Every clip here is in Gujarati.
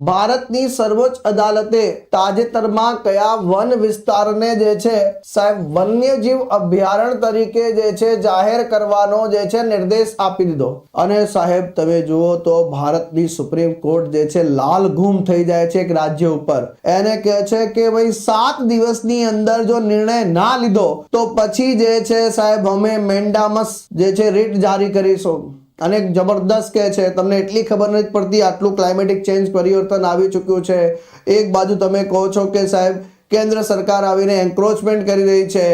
ભારતની સર્વોચ્ચ અદાલતે તાજેતરમાં કયા વન વિસ્તારને જે છે, સાહેબ, વન્યજીવ અભયારણ્ય તરીકે જે છે, જાહેર કરવાનો જે છે, નિર્દેશ આપી દીધો. અને સાહેબ, તમે જુઓ તો ભારતની સુપ્રીમ કોર્ટ જે છે, લાલ ઘૂમ થઈ જાય છે એક રાજ્ય ઉપર. એને કહે છે કે ભાઈ, સાત દિવસની અંદર જો નિર્ણય ના લીધો, તો પછી જે છે, સાહેબ, અમે મેન્ડામસ જે છે, રીટ જારી કરીશું. અને જબરદસ્ત કે છે, તમને એટલી ખબર નથી પડતી આટલું ક્લાઇમેટિક ચેન્જ પરિવર્તન આવી ચૂક્યું છે. એક બાજુ તમે કહો છો કે સાહેબ, કેન્દ્ર સરકાર આવીને એન્ક્રોચમેન્ટ કરી રહી છે,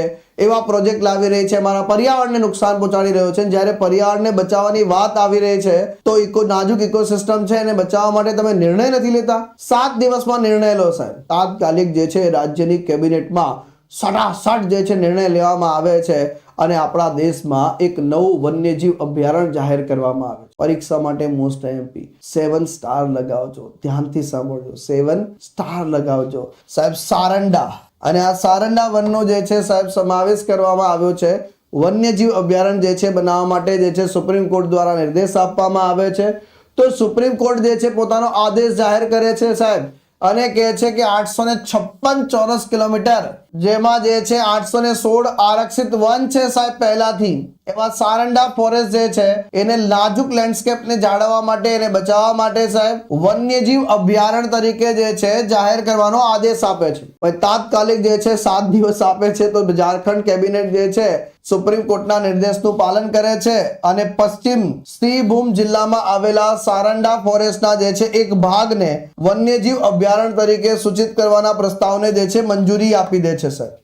એવા પ્રોજેક્ટ લાવી રહી છે અમારા પર્યાવરણને નુકસાન પહોંચાડી રહ્યો છે, જ્યારે પર્યાવરણને બચાવવાની વાત આવી રહી છે, તો ઇકો નાજુક ઇકોસિસ્ટમ છે, એને બચાવવા માટે તમે નિર્ણય નથી લેતા? સાત દિવસમાં નિર્ણય લો સાહેબ. તાત્કાલિક જે છે રાજ્યની કેબિનેટમાં સટાસટ જે છે નિર્ણય લેવામાં આવે છે અને આપણા દેશમાં એક નવું વન્યજીવ અભયારણ્ય જાહેર કરવામાં આવે છે. પરીક્ષા માટે મોસ્ટ એમપી સેવન સ્ટાર લગાવજો. ધ્યાનથી સાંભળજો. સેવન સ્ટાર લગાવજો. સાહેબ, સારંડા. અને આ સારંડા વનનો જે છે સાહેબ, સમાવેશ કરવામાં આવ્યો છે. વન્યજીવ અભયારણ્ય જે છે બનાવવા માટે જે છે સુપ્રીમ કોર્ટ દ્વારા નિર્દેશ આપવામાં આવે છે. તો સુપ્રીમ કોર્ટ જે છે પોતાનો આદેશ જાહેર કરે છે સાહેબ. અને કહે છે કે આઠસો ને છપ્પન ચોરસ કિલોમીટર, જેમાં જે છે આઠસો ને સોળ આરક્ષિત વન છે સાહેબ પહેલાથી. એમાં સારંડા ફોરેસ્ટ જે છે, એને નાજુક લેન્ડસ્કેપને જાળવવા માટે એને બચાવવા માટે સાહેબ, વન્યજીવ અભયારણ્ય તરીકે જે છે, જાહેર કરવાનો આદેશ આપે છે. તાત્કાલિક જે છે, સાત દિવસ આપે છે, તો ઝારખંડ કેબિનેટ જે છે, સુપ્રીમ કોર્ટના નિર્દેશનું પાલન કરે છે અને પશ્ચિમ શ્રીભૂમ જિલ્લામાં આવેલા સારંડા ફોરેસ્ટના જે છે, એક ભાગને વન્યજીવ અભયારણ્ય તરીકે સૂચિત કરવાના પ્રસ્તાવને જે છે, મંજૂરી આપી દે છે સર